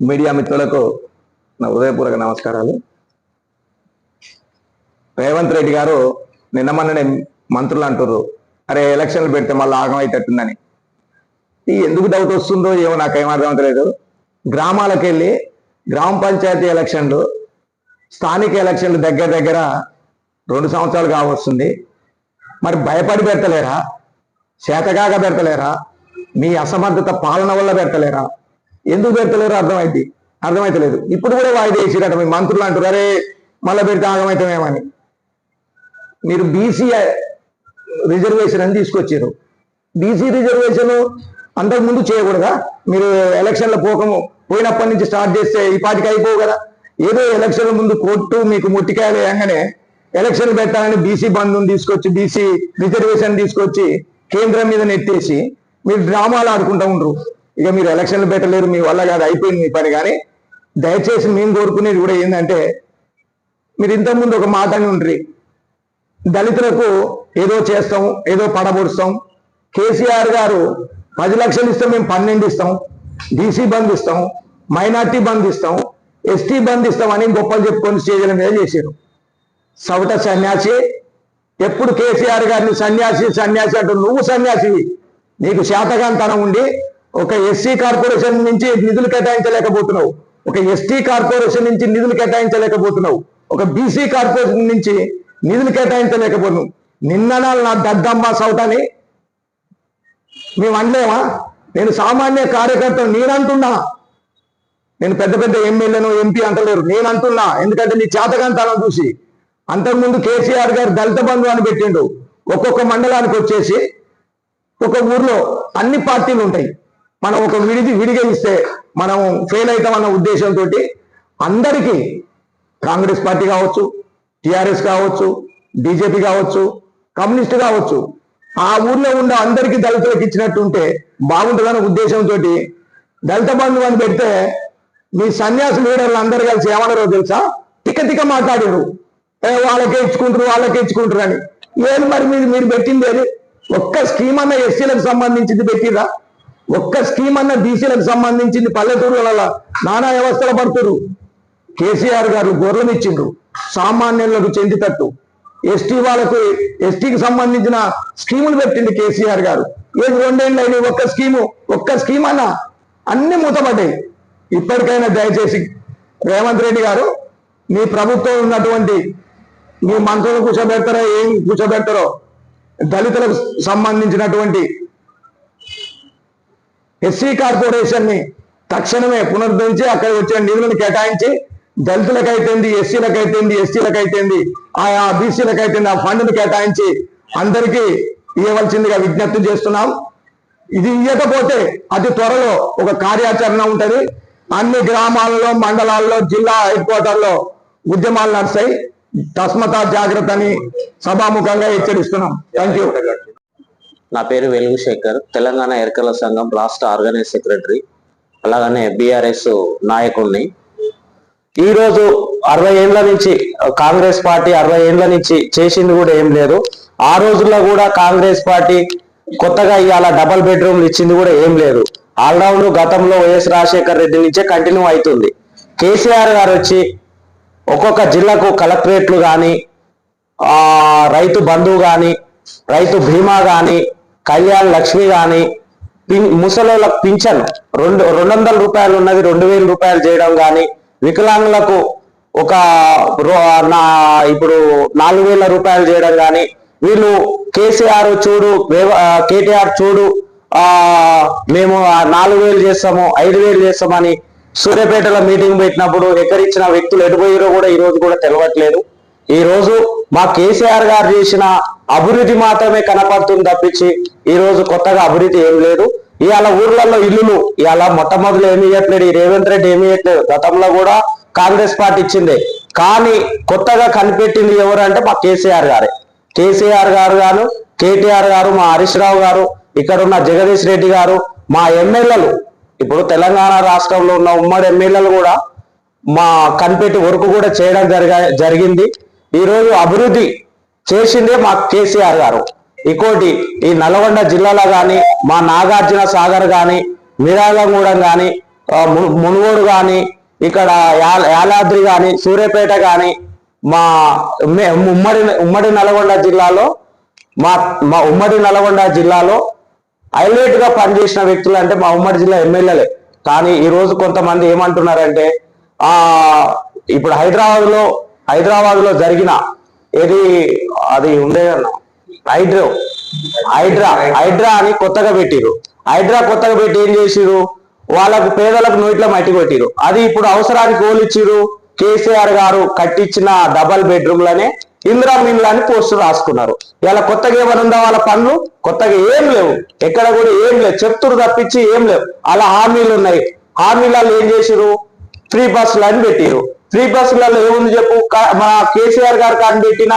Media మిత్రులకు నా హృదయపూర్వక నమస్కారాలు. రేవంత్ రెడ్డి గారు నిన్న మొన్ననే మంత్రులు అంటుర్రు అరే ఎలక్షన్లు పెడితే మళ్ళీ ఆగమైతట్టుందని ఈ ఎందుకు డౌట్ వస్తుందో ఏమో నాకు ఏం అర్థమవుతలేదు గ్రామాలకు వెళ్ళి గ్రామ పంచాయతీ ఎలక్షన్లు స్థానిక ఎలక్షన్లు దగ్గర దగ్గర రెండు సంవత్సరాలు కావస్తుంది. మరి భయపడి పెడతలేరా? చేతగాక పెడతలేరా? మీ అసమర్థత పాలన వల్ల పెడతలేరా? ఎందుకు పెడతలేరు అర్థమైంది అర్థమైతలేదు. ఇప్పుడు కూడా వాయిదా వేసిరట మీ మంత్రులు అంటారు అరే మళ్ళీ పెడితే ఆగమైతమేమని. మీరు బీసీ రిజర్వేషన్ అని తీసుకొచ్చారు బీసీ రిజర్వేషన్ అంతకు ముందు చేయకూడదా? మీరు ఎలక్షన్ల పోకము పోయినప్పటి నుంచి స్టార్ట్ చేస్తే ఈ పాటికి అయిపోవు కదా. ఏదో ఎలక్షన్ ముందు కోర్టు మీకు ముట్టికాయలు వేయంగానే ఎలక్షన్ పెట్టాలని బీసీ బంధుని తీసుకొచ్చి బీసీ రిజర్వేషన్ తీసుకొచ్చి కేంద్రం మీద నెట్టేసి మీరు డ్రామాలు ఆడుకుంటూ ఉండరు. ఇక మీరు ఎలక్షన్లు పెట్టలేరు మీ వల్ల కాదు అయిపోయింది మీ పని. కానీ దయచేసి మేము కోరుకునేది కూడా ఏంటంటే మీరు ఇంతకుముందు ఒక మాట అని దళితులకు ఏదో చేస్తాం ఏదో పడబొడుస్తాం. కేసీఆర్ గారు పది లక్షలు ఇస్తాం మేము పన్నెండు ఇస్తాం. బీసీ బంద్ ఇస్తాం మైనార్టీ బంద్ ఇస్తాం ఎస్టీ బంద్ ఇస్తాం అని గొప్పలు చెప్పుకొని స్టేజ్ల మీద చేశారు సవట సన్యాసి ఎప్పుడు కేసీఆర్ గారిని సన్యాసి సన్యాసి అంటూ నువ్వు సన్యాసివి. నీకు శాతకాంతనం ఉండి ఒక ఎస్సీ కార్పొరేషన్ నుంచి నిధులు కేటాయించలేకపోతున్నావు. ఒక ఎస్టీ కార్పొరేషన్ నుంచి నిధులు కేటాయించలేకపోతున్నావు. ఒక బీసీ కార్పొరేషన్ నుంచి నిధులు కేటాయించలేకపోతున్నావు. నిన్న నా దద్దమ్మ సౌటని మేము అనలేమా? నేను సామాన్య కార్యకర్త నేనంటున్నా. నేను పెద్ద పెద్ద ఎమ్మెల్యేను ఎంపీ అంటలేరు. నేను అంటున్నా ఎందుకంటే నీ చేతకంతాలను చూసి. అంతకుముందు కేసీఆర్ గారు దళిత బంధు అని పెట్టిండు. ఒక్కొక్క మండలానికి వచ్చేసి ఒక ఊర్లో అన్ని పార్టీలు ఉంటాయి. మనం ఒక విడిది విడిగా ఇస్తే మనం ఫెయిల్ అవుతామన్న ఉద్దేశంతో అందరికీ కాంగ్రెస్ పార్టీ కావచ్చు టిఆర్ఎస్ కావచ్చు బీజేపీ కావచ్చు కమ్యూనిస్ట్ కావచ్చు ఆ ఊర్లో ఉన్న అందరికీ దళితులకు ఇచ్చినట్టు ఉంటే బాగుంటుందన్న ఉద్దేశంతో దళిత బంధు అని పెడితే మీ సన్యాస లీడర్లు అందరు కలిసి ఏమన్నారో తెలుసా? తిక్క తిక్క మాట్లాడారు ఏ వాళ్ళకే ఇచ్చుకుంటారు వాళ్ళకే ఇచ్చుకుంటారు అని. ఏది మరి మీరు మీరు పెట్టింది ఏది? ఒక్క స్కీమ్ అన్న ఎస్సీలకు సంబంధించింది పెట్టిరా ఒక్క స్కీమ్ అన్న బీసీలకు సంబంధించింది పల్లెటూరుల నానా వ్యవస్థలు పడుతురు కేసీఆర్ గారు గొర్రెలు ఇచ్చిండ్రు. సామాన్యులకు చెందితట్టు. ఎస్టీ వాళ్ళకు ఎస్టీకి సంబంధించిన స్కీములు పెట్టింది కేసీఆర్ గారు. ఏది రెండేళ్ళు అయినాయి ఒక్క స్కీము ఒక్క స్కీమ్ అన్న అన్ని మూతపడ్డాయి. ఇప్పటికైనా దయచేసి రేవంత్ రెడ్డి గారు మీ ప్రభుత్వం ఉన్నటువంటి మీ మంత్రులు కూర్చోబెడతారో ఏం కూర్చోబెడతారో దళితులకు సంబంధించినటువంటి ఎస్సీ కార్పొరేషన్ని తక్షణమే పునరుద్ధరించి అక్కడ వచ్చే నిధులను కేటాయించి దళితులకైతేంది ఎస్సీలకైతేంది ఎస్టీలకైతేంది ఆయా బీసీలకైతేంది ఆ ఫండ్ను కేటాయించి అందరికీ ఇవ్వవలసిందిగా విజ్ఞప్తి చేస్తున్నాం. ఇది ఇవ్వకపోతే అతి త్వరలో ఒక కార్యాచరణ ఉంటుంది. అన్ని గ్రామాలలో మండలాల్లో జిల్లా హెడ్ క్వార్టర్లో ఉద్యమాలు నడుస్తాయి. తస్మతా జాగ్రత్త అని సభాముఖంగా హెచ్చరిస్తున్నాం. థ్యాంక్ యూ నా పేరు వెలుగు శేఖర్ తెలంగాణ ఎరకల సంఘం రాష్ట్ర ఆర్గనైజ్ సెక్రటరీ అలాగనే బీఆర్ఎస్ నాయకుడిని ఈరోజు అరవై ఏండ్ల నుంచి కాంగ్రెస్ పార్టీ అరవై ఏండ్ల నుంచి చేసింది కూడా ఏం లేదు. ఆ రోజుల్లో కూడా కాంగ్రెస్ పార్టీ కొత్తగా ఇవాళ డబల్ బెడ్రూమ్లు ఇచ్చింది కూడా ఏం లేదు. ఆల్రౌండ్ గతంలో వైఎస్ రాజశేఖర్ రెడ్డి నుంచే కంటిన్యూ అవుతుంది. కేసీఆర్ గారు వచ్చి ఒక్కొక్క జిల్లాకు కలెక్టరేట్లు కానీ ఆ రైతు బంధువు కానీ రైతు బీమా కానీ కళ్యాణ్ లక్ష్మి కానీ పిన్- పింఛన్. రెండు రెండు వందల రూపాయలు ఉన్నది రెండు వేల రూపాయలు చేయడం కానీ వికలాంగులకు ఒక రో- నా ఇప్పుడు నాలుగు వేల రూపాయలు చేయడం కానీ వీళ్ళు కేసీఆర్ చూడు కేటీఆర్ చూడు ఆ మేము నాలుగు వేలు చేస్తాము ఐదు వేలు చేస్తామని సూర్యాపేటలో మీటింగ్ పెట్టినప్పుడు ఎక్కడిచ్చిన వ్యక్తులు ఎటుపోయారో కూడా ఈ రోజు కూడా తెలవట్లేదు. ఈ రోజు మా కేసీఆర్ గారు చేసిన అభివృద్ధి మాత్రమే కనపడుతుంది తప్పించి ఈ రోజు కొత్తగా అభివృద్ధి ఏం లేదు. ఇవాళ ఊర్లలో ఇల్లులు ఇవాళ మొట్టమొదలు ఏమి ఇవ్వట్లేదు ఈ రేవంత్ రెడ్డి ఏమి ఇవ్వట్లేదు గతంలో కూడా కాంగ్రెస్ పార్టీ ఇచ్చిందే. కానీ కొత్తగా కనిపెట్టింది ఎవరంటే మా కేసీఆర్ గారే. కేసీఆర్ గారు గారు కేటీఆర్ గారు మా హరీష్ రావు గారు ఇక్కడ ఉన్న జగదీష్ రెడ్డి గారు మా ఎమ్మెల్యేలు ఇప్పుడు తెలంగాణ రాష్ట్రంలో ఉన్న ఉమ్మడి ఎమ్మెల్యేలు కూడా మా కనిపెట్టి వర్క్ కూడా చేయడం జరిగింది. ఈరోజు అభివృద్ధి చేసిందే మా కేసీఆర్ గారు. ఇంకోటి ఈ నల్గొండ జిల్లాలో కానీ మా నాగార్జున సాగర్ కానీ మిరాగంగూడెం కానీ మునుగోడు కానీ ఇక్కడ యా- కానీ సూర్యాపేట కానీ మా మే- ఉమ్మడి ఉమ్మడి నల్గొండ జిల్లాలో మా మా ఉమ్మడి నల్గొండ జిల్లాలో హైలైట్గా పనిచేసిన వ్యక్తులు అంటే మా ఉమ్మడి జిల్లా ఎమ్మెల్యేలే. కానీ ఈ రోజు కొంతమంది ఏమంటున్నారంటే ఆ ఇప్పుడు హైదరాబాద్లో హైదరాబాద్లో జరిగిన ఏది అది ఉండే హైడ్రో హైడ్రా హైడ్రా అని కొత్తగా పెట్టిరు హైడ్రా కొత్తగా పెట్టి ఏం చేసిరు వాళ్ళకు పేదలకు నోట్లో మట్టి కొట్టిరు అది ఇప్పుడు అవసరానికి ఓలిచ్చిరు కేసీఆర్ గారు కట్టించిన డబల్ బెడ్రూమ్లనే ఇందిరా అని పోస్టు రాసుకున్నారు. ఇలా కొత్తగా ఏమైనా ఉందా వాళ్ళ పనులు? కొత్తగా ఏం లేవు. ఎక్కడ కూడా ఏం లేవు. చెప్తురు తప్పించి ఏం లేవు. అలా హామీలు ఉన్నాయి. హామీలలో ఏం చేసిరు ఫ్రీ బస్సులు అని పెట్టిరు ఫ్రీ బస్సులలో ఏముంది చెప్పు? మన కేసీఆర్ గారు కనిపెట్టిన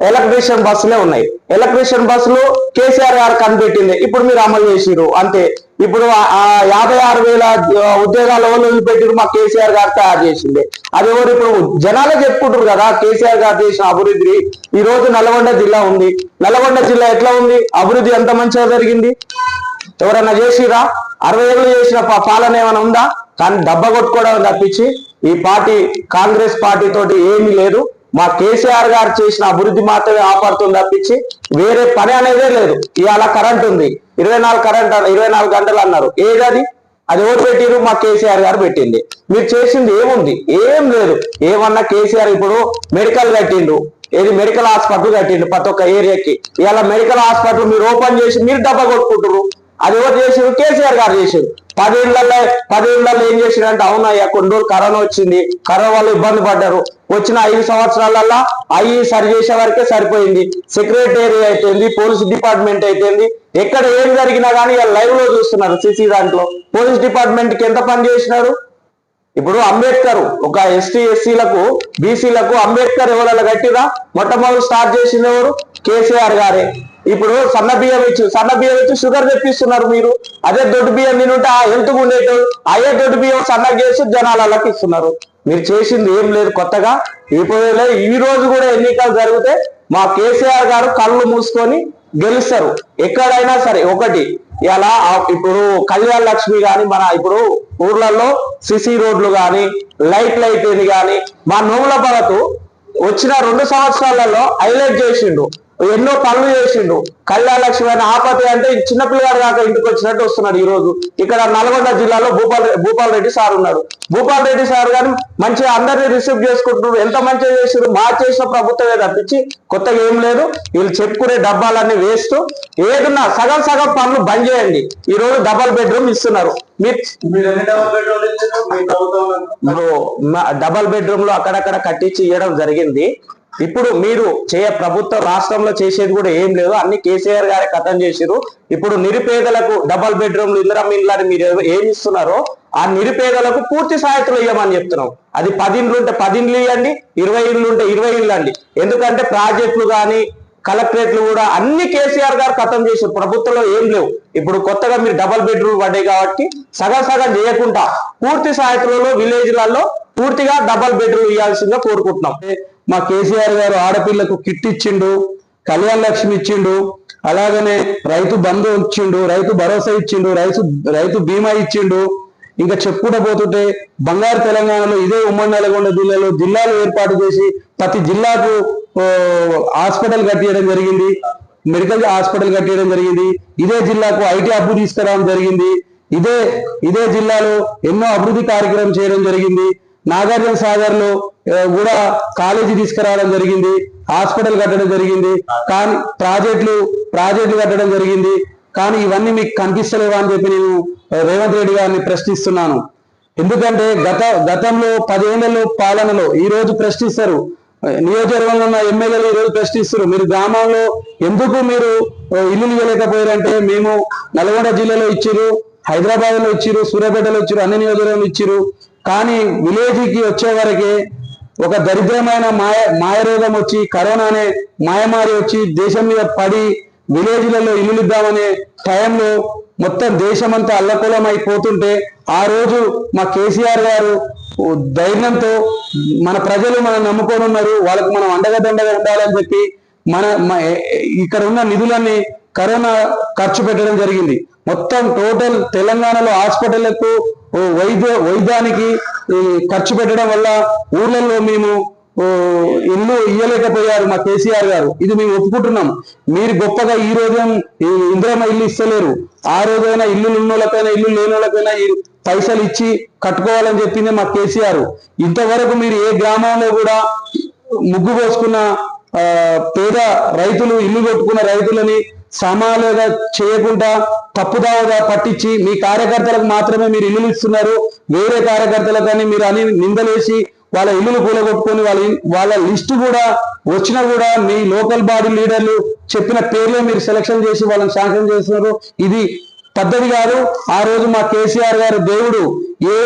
ఎలక్ట్రీషియన్ బస్సులే ఉన్నాయి. ఎలక్ట్రీషియన్ బస్సులు కేసీఆర్ గారు కనిపెట్టింది. ఇప్పుడు మీరు అమలు చేసిరు అంతే. ఇప్పుడు ఆ- యాభై ఆరు వేల ఆ, ఉద్యోగాలు ఎవరు వదిలిపెట్టిరు మా కేసీఆర్ గారు తయారు చేసింది అది ఎవరు ఇప్పుడు జనాలే చెప్పుకుంటారు కదా? కేసీఆర్ గారు చేసిన అభివృద్ధి ఈ రోజు నల్గొండ జిల్లా ఉంది. నల్గొండ జిల్లా ఎట్లా ఉంది? అభివృద్ధి ఎంత మంచిగా జరిగింది? ఎవరన్నా చేసిరా అరవై ఏళ్ళు చేసిన పాలన ఏమైనా ఉందా? కానీ డబ్బా కొట్టుకోవడం తప్పించి ఈ పార్టీ కాంగ్రెస్ పార్టీ తోటి ఏమీ లేదు. మా కేసీఆర్ గారు చేసిన అభివృద్ధి మాత్రమే ఆపడుతుంది తప్పించి వేరే పని అనేదే లేదు. ఇవాళ కరెంట్ ఉంది. ఇరవై నాలుగు కరెంట్ అన్న- ఇరవై నాలుగు గంటలు అన్నారు. ఏది అది? ఓటు పెట్టిరు మా కేసీఆర్ గారు పెట్టింది. మీరు చేసింది ఏముంది? ఏం లేదు. ఏమన్నా కేసీఆర్ ఇప్పుడు మెడికల్ కట్టిండు. ఏది? మెడికల్ హాస్పిటల్ కట్టిండు ప్రతి ఒక్క ఏరియాకి. ఇలా మెడికల్ హాస్పిటల్ మీరు ఓపెన్ చేసి మీరు డబ్బా కొట్టుకుంటారు అది ఎవరు చేసారు కేసీఆర్ గారు చేసారు పదేళ్ళలో పదేళ్ళలో ఏం చేసారంటే అవునయ్యా కొన్ని రోజులు కరోనా వచ్చింది. కరోనా వాళ్ళు ఇబ్బంది పడ్డారు. వచ్చిన ఐదు సంవత్సరాలలో అవి సరి చేసే వరకే సరిపోయింది. సెక్రటరీ అయిపోయింది పోలీస్ డిపార్ట్మెంట్ అయిపోయింది ఎక్కడ ఏం జరిగినా కానీ లైవ్లో చూస్తున్నారు సిసి దాంట్లో. పోలీస్ డిపార్ట్మెంట్కి ఎంత పని చేసినారు? ఇప్పుడు అంబేద్కర్ ఒక ఎస్టీ ఎస్సీలకు బీసీలకు అంబేద్కర్ ఎవరైనా గట్టిగా మొట్టమొదటి స్టార్ట్ చేసింది ఎవరు? కేసీఆర్ గారే. ఇప్పుడు సన్న బియ్యం ఇచ్చు సన్న బియ్యం ఇచ్చి షుగర్ తెప్పిస్తున్నారు మీరు. అదే దొడ్డు బియ్యం నేనుంటే ఆ హెల్త్ ఉండేటోళ్ళు అదే దొడ్డు బియ్యం సన్న చేసి జనాలకి ఇస్తున్నారు. మీరు చేసింది ఏం లేదు కొత్తగా. ఇప్పుడు ఈ రోజు కూడా ఎన్నికలు జరిగితే మా కేసీఆర్ గారు కళ్ళు మూసుకొని గెలుస్తారు. ఎక్కడైనా సరే ఒకటి ఇలా ఇప్పుడు కళ్యాణ లక్ష్మి గాని మన ఇప్పుడు ఊర్లలో సిసి రోడ్లు గాని లైట్ లైట్ గాని మా నోముల భరత్ వచ్చిన రెండు సంవత్సరాలలో హైలైట్ చేసిండు. ఎన్నో పనులు చేసిండు. కళ్యాణ లక్ష్మి అని ఆపతి అంటే చిన్నపిల్లగాడు దాకా ఇంటికి వచ్చినట్టు వస్తున్నాడు ఈ రోజు. ఇక్కడ నల్గొండ జిల్లాలో భూపాల్ భూపాల్ రెడ్డి సార్ ఉన్నాడు భూపాల్ రెడ్డి సార్ గాని మంచిగా అందరినీ రిసీవ్ చేసుకుంటున్నారు. ఎంత మంచిగా చేసారు మా చేసిన ప్రభుత్వమే తప్పించి కొత్తగా ఏం లేదు. వీళ్ళు చెప్పుకునే డబ్బాలన్నీ వేస్తూ ఏదన్నా సగం సగం పనులు బంద్ చేయండి. ఈ రోజు డబల్ బెడ్రూమ్ ఇస్తున్నారు. మీరు డబల్ బెడ్రూమ్లో అక్కడక్కడ కట్టించి ఇవ్వడం జరిగింది. ఇప్పుడు మీరు చేయ ప్రభుత్వ రాష్ట్రంలో చేసేది కూడా ఏం లేదు. అన్ని కేసీఆర్ గారే కథం చేసిరు ఇప్పుడు నిరుపేదలకు డబల్ బెడ్రూమ్లు ఇందిరా మిన్లు అని మీరు ఏం- ఏమి ఇస్తున్నారో ఆ నిరుపేదలకు పూర్తి సహాయతలు ఇవ్వమని చెప్తున్నాం. అది పది ఇండ్లు ఉంటే పది ఇండ్లు ఇవ్వండి ఇరవై ఇండ్లు ఉంటే ఇరవై ఇండ్లు అండి ఎందుకంటే ప్రాజెక్టులు కానీ కలెక్టరేట్లు కూడా అన్ని కేసీఆర్ గారు ఖతం చేసారు ప్రభుత్వంలో ఏం లేవు. ఇప్పుడు కొత్తగా మీరు డబల్ బెడ్రూమ్ పడ్డాయి కాబట్టి సగం సగం చేయకుండా పూర్తి సహాయతలలో విలేజ్లలో పూర్తిగా డబల్ బెడ్రూమ్ ఇవ్వాల్సిందిగా కోరుకుంటున్నాం. మా కేసీఆర్ గారు ఆడపిల్లకు కిట్ ఇచ్చిండు కళ్యాణ లక్ష్మి ఇచ్చిండు అలాగనే రైతు బంధు ఇచ్చిండు రైతు భరోసా ఇచ్చిండు రైతు రైతు బీమా ఇచ్చిండు. ఇంకా చెప్పుకుంటూ పోతుంటే బంగారు తెలంగాణలో ఇదే ఉమ్మడి నల్గొండ జిల్లాలో జిల్లాలు ఏర్పాటు చేసి ప్రతి జిల్లాకు హాస్పిటల్ కట్టియడం జరిగింది. మెడికల్ హాస్పిటల్ కట్టియడం జరిగింది. ఇదే జిల్లాకు ఐటీ అప్పు తీసుకురావడం జరిగింది. ఇదే ఇదే జిల్లాలో ఎన్నో అభివృద్ధి కార్యక్రమం చేయడం జరిగింది. నాగార్జున సాగర్లో కూడా కాలేజీ తీసుకురావడం జరిగింది హాస్పిటల్ కట్టడం జరిగింది కానీ ప్రాజెక్టులు ప్రాజెక్టులు కట్టడం జరిగింది కానీ ఇవన్నీ మీకు కనిపిస్తలేవా అని చెప్పి నేను రేవంత్ రెడ్డి గారిని ప్రశ్నిస్తున్నాను. ఎందుకంటే గత గతంలో పదేళ్ళలో పాలనలో ఈ రోజు ప్రశ్నిస్తారు. నియోజకవర్గంలో ఉన్న ఎమ్మెల్యేలు ఈ రోజు ప్రశ్నిస్తారు. మీరు గ్రామంలో ఎందుకు మీరు ఇల్లులు ఇవ్వలేకపోయారంటే మేము నల్గొండ జిల్లాలో ఇచ్చిరు హైదరాబాద్లో ఇచ్చిరు సూర్యాపేటలో ఇచ్చిరు అన్ని నియోజకవర్గంలో ఇచ్చిరు కానీ విలేజ్కి వచ్చే ఒక దరిద్రమైన మాయ మాయరోగం వచ్చి కరోనా అనే మాయమారి వచ్చి దేశం మీద పడి విలేజ్లలో ఇల్లు ఇద్దామనే టైంలో మొత్తం దేశమంతా అల్లకూలం అయిపోతుంటే ఆ రోజు మా కేసీఆర్ గారు ధైర్యంతో మన ప్రజలు మనం నమ్ముకొని ఉన్నారు. వాళ్ళకు మనం అండగా దండగా ఉండాలని చెప్పి మన ఇక్కడ ఉన్న నిధులన్నీ కరోనా ఖర్చు పెట్టడం జరిగింది. మొత్తం టోటల్ తెలంగాణలో హాస్పిటళ్ళకు వైద్య వైద్యానికి ఖర్చు పెట్టడం వల్ల ఊర్లలో మేము ఇల్లు ఇయ్యలేకపోయారు మా కేసీఆర్ గారు. ఇది మేము ఒప్పుకుంటున్నాం. మీరు గొప్పగా ఈ రోజు ఈ ఇందిరమ్మ ఇల్లు ఇస్తలేరు. ఆ రోజైనా ఇల్లు ఉన్నోళ్ళకైనా ఇల్లు లేని వాళ్ళకైనా పైసలు ఇచ్చి కట్టుకోవాలని చెప్పింది మా కేసీఆర్. ఇంతవరకు మీరు ఏ గ్రామంలో కూడా ముగ్గు పోసుకున్న పేద రైతులు ఇల్లు కొట్టుకున్న రైతులని సమాలుగా చేయకుండా తప్పుదావగా పట్టించి మీ కార్యకర్తలకు మాత్రమే మీరు ఇల్లులు ఇస్తున్నారు. వేరే కార్యకర్తలకు కానీ మీరు అని నిందలేసి వాళ్ళ ఇల్లులు కూలగొట్టుకొని వాళ్ళ వాళ్ళ లిస్టు కూడా వచ్చినా కూడా మీ లోకల్ బాడీ లీడర్లు చెప్పిన పేర్లే మీరు సెలక్షన్ చేసి వాళ్ళని శాంక్షన్ చేస్తున్నారు. ఇది పద్ధతి కాదు. ఆ రోజు మా కేసీఆర్ గారు దేవుడు ఏ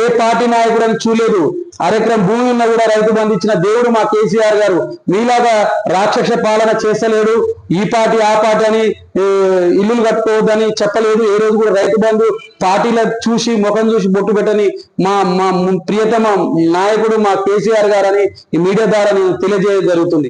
ఏ పార్టీ నాయకుడు అని చూడలేదు. అరెకరం భూమి ఉన్న కూడా రైతు బంధు ఇచ్చిన దేవుడు మా కేసీఆర్ గారు. మీలాగా రాక్షస పాలన చేస్తలేడు. ఈ పార్టీ ఆ పార్టీ అని ఇల్లులు కట్టుకోవద్దని చెప్పలేదు. ఏ రోజు కూడా రైతు బంధు పార్టీల చూసి ముఖం చూసి బొట్టు పెట్టని మా మా ప్రియతమ నాయకుడు మా కేసీఆర్ గారని ఈ మీడియా ద్వారా నేను తెలియజేయడం జరుగుతుంది